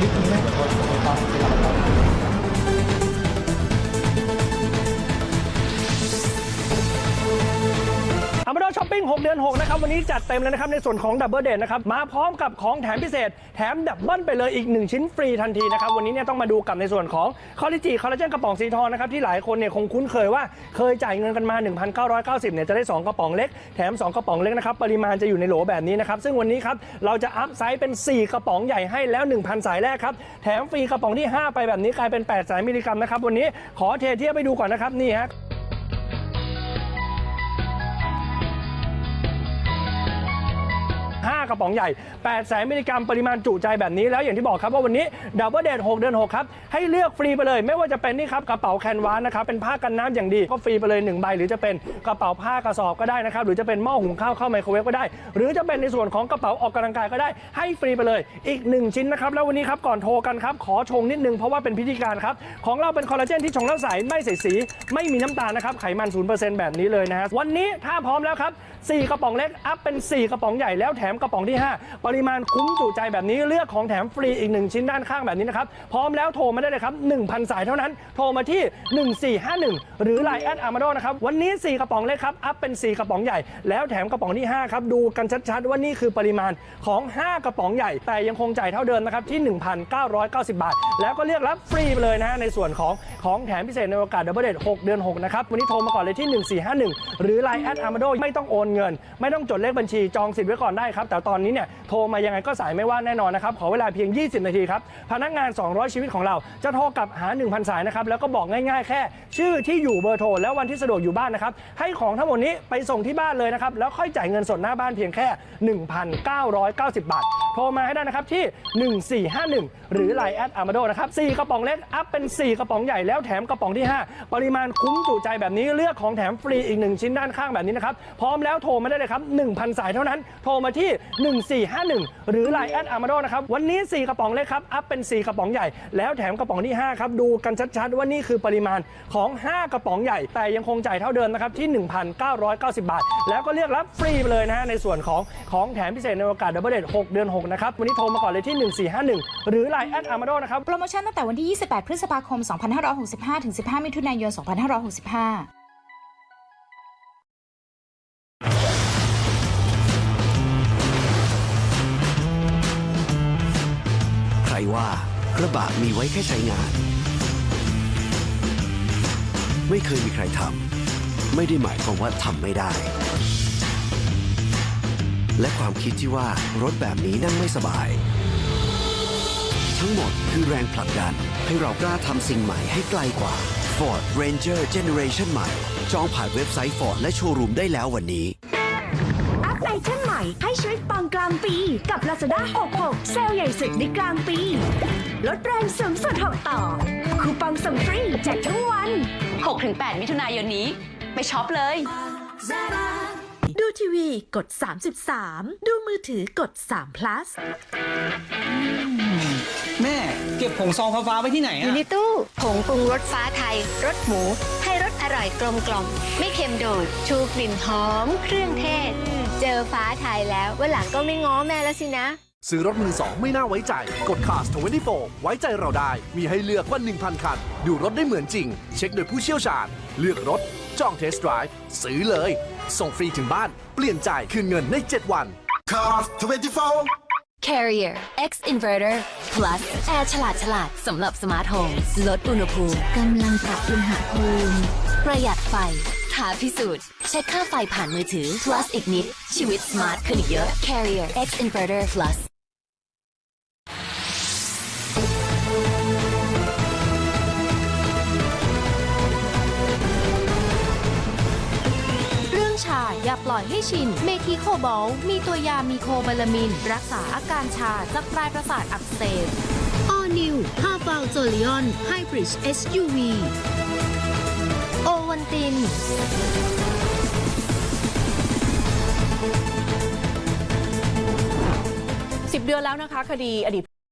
ลิปนี้ไหมตอนที่เราอ ช้อปปิ้ง 6 เดือน 6 นะครับ วันนี้จัดเต็มเลยนะครับ ในส่วนของดับเบิลเดนะครับ มาพร้อมกับของแถมพิเศษ แถมดับเบิลไปเลยอีก 1 ชิ้นฟรีทันทีนะครับ วันนี้เนี่ยต้องมาดูกับในส่วนของคอลลิจิคอลลาเจนกระป๋องสีทองนะครับ ที่หลายคนเนี่ยคงคุ้นเคยว่าเคยจ่ายเงินกันมา 1,990 เนี่ยจะได้ 2 กระป๋องเล็ก แถม 2 กระป๋องเล็กนะครับ ปริมาณจะอยู่ในโหลแบบนี้นะครับ ซึ่งวันนี้ครับเราจะอัพไซส์เป็น 4 กระป๋องใหญ่ให้แล้ว 1,000 สายแรกครับ แถมฟรีกระป๋องที่ 5 ไปแบบนี้กลายเป็น 8 สายมิลลิกรัมนะครับ วันนี้ขอเทเทียบไปดูก่อนนะครับนี่ฮะ กระป๋องใหญ่8แสนมิลลิกรัมปริมาณจุใจแบบนี้แล้วอย่างที่บอกครับว่าวันนี้ดับเบิลเดท6เดือน6ครับให้เลือกฟรีไปเลย ไม่ว่าจะเป็นนี่ครับกระเป๋าแคนวาสนะครับเป็นผ้ากันน้ำอย่างดีก็ฟรีไปเลย1ใบหรือจะเป็นกระเป๋าผ้ากระสอบก็ได้นะครับหรือจะเป็นหม้อหุงข้าวเข้าไมโครเวฟก็ได้ หรือจะเป็นในส่วนของกระเป๋าออกกำลังกายก็ได้ ให้ฟรีไปเลย อีก 1 ชิ้นนะครับแล้ววันนี้ครับก่อนโทรกันครับขอชงนิดนึงเพราะว่าเป็นพิธีการครับของเราเป็นคอลลาเจนที่ชงแล้วใสไม่ใส่สี ไม่มีน้ำตาลนะครับไขมัน0%แบบนี้เลยนะฮะวันนี้ถ้าพร้อมแล้วครับ4กระป๋องเล็กอัพเป็น 4 กระป๋องใหญ่แล้วแถมกระป๋ององที่ 5 ปริมาณคุ้มจุใจแบบนี้เลือกของแถมฟรีอีก 1 ชิ้นด้านข้างแบบนี้นะครับ พร้อมแล้วโทรมาได้เลยครับ 1,000 สายเท่านั้น โทรมาที่ 1451 หรือ Line แอดอาร์มาโดนะครับ วันนี้ 4 กระป๋องเล็กครับ อัพเป็น 4 กระป๋องใหญ่ แล้วแถมกระป๋องที่ 5 ครับ ดูกันชัดๆ ว่านี่คือปริมาณของ 5 กระป๋องใหญ่ แต่ยังคงจ่ายเท่าเดิมนะครับที่ 1,990 บาท แล้วก็เรียกรับฟรีไปเลยนะฮะในส่วนของของแถมพิเศษในโอกาสดับเบิลเดท6เดือน6นะครับวันนี้โทรมาก่อนเลยที่ 1451 หรือ Line แอดอาร์มาโดไม่ต้องโอนเงิน ไม่ต้องจดเลขบัญชีจองสิทธิ์ไว้ก่อนได้ครับแต่ตอนนี้เนี่ยโทรมายังไงก็สายไม่ว่างแน่นอนนะครับขอเวลาเพียง 20 นาทีครับพนักงาน 200 ชีวิตของเราจะโทรกลับหา 1,000 สายนะครับแล้วก็บอกง่ายๆ แค่ ชื่อที่อยู่เบอร์โทรแล้ววันที่สะดวกอยู่บ้านนะครับให้ของทั้งหมดนี้ไปส่งที่บ้านเลยนะครับแล้วค่อยจ่ายเงินสดหน้าบ้านเพียงแค่ 1,990 บาทโทรมาให้ได้นะครับที่ 1451 หรือ Line แอดอาร์มาโดนะครับ4กระป๋องเล็ก อัพเป็น 4 กระป๋องใหญ่แล้วแถมกระป๋องที่ 5 ปริมาณคุ้มจุใจแบบนี้เลือกของแถมฟรีอีก 1 ชิ้นด้านข้างแบบนี้นะครับ พร้อมแล้วโทรมาได้เลยครับ 1,000 สายเท่านั้น โทรมาที่ 1451 หรือ Line แอดอาร์มาโดนะครับ วันนี้ 4 กระป๋องเล็กครับ อัพเป็น 4 กระป๋องใหญ่ แล้วแถมกระป๋องที่ 5 ครับ ดูกันชัดๆ ว่านี่คือปริมาณของ 5 กระป๋องใหญ่ แต่ยังคงจ่ายเท่าเดิมนะครับที่ 1,990 บาท แล้วก็เรียกรับฟรีไปเลยนะฮะในส่วนของของแถมพิเศษในโอกาสดับเบิลเดท6เดือน6นะครับ วันนี้โทรมาก่อนเลยที่ 1451 หรือ Line แอดอาร์มาโดนะครับ โปรโมชั่นตั้งแต่วันที่ 28 พฤษภาคม 2565 ถึง 15 มิถุนายน 2565ใครว่ากระบะมีไว้แค่ใช้งาน ไม่เคยมีใครทำไม่ได้หมายความว่าทำไม่ได้ และความคิดที่ว่ารถแบบนี้นั่งไม่สบาย ทั้งหมดคือแรงผลักดัน ให้เรากล้าทำสิ่งใหม่ให้ไกลกว่า Ford Ranger Generation ใหม่ จองผ่านเว็บไซต์ Ford และโชว์รูมได้แล้ววันนี้อัพไอเทมใหม่ให้ชีวิตปังกลางปี กับ Lazada 66 เซลล์ใหญ่สุดในกลางปี ลดแรงสูงสุด6ต่อ คูปองส่งฟรีแจกทั้งวัน 6-8 มิถุนายนนี้ ไปช็อปเลย ดูทีวีกด 33 ดูมือถือกด3 plus แม่เก็บผงซองฟ้าๆไว้ที่ไหนออะยู่ในตู้ผงปรุงรสฟ้าไทยรสหมู ให้รสอร่อยกลมกล่อม ไม่เค็มโดด ชูกลิ่นหอม เครื่องเทศ เจอฟ้าไทยแล้ววันหลังก็ไม่ง้อแม่แล้วสินะ ซื้อรถมือสองไม่น่าไว้ใจ กด Cars 24 ไว้ใจเราได้ มีให้เลือกกว่า 1,000 คัน ดูรถได้เหมือนจริง เช็คโดยผู้เชี่ยวชาญ เลือกรถ จองเทสต์ไดรฟ์ซื้อเลย ส่งฟรีถึงบ้าน เปลี่ยนจ่ายคืนเงินใน 7 วัน Cars 24 Carrier X Inverter Plus แอร์ฉลาดฉลาดสำหรับสมาร์ทโฮมลดอุณหภูมิกำลังปรับอุณหภูมิประหยัดไฟท้าพิสูจน์เช็คค่าไฟผ่านมือถือ Plus อีกนิด ชีวิตสมาร์ทขึ้นอีกเยอะ Carrier X Inverter Plus อย่าปล่อยให้ชิน เมทีโคบอล มีตัวยามีโคบาลามิน รักษาอาการชาจากปลายประสาทอักเสบ All New h a v a l z o l i o n Hybrid SUV โอวันติน 10 เดือนแล้วนะคะ คดีอดีต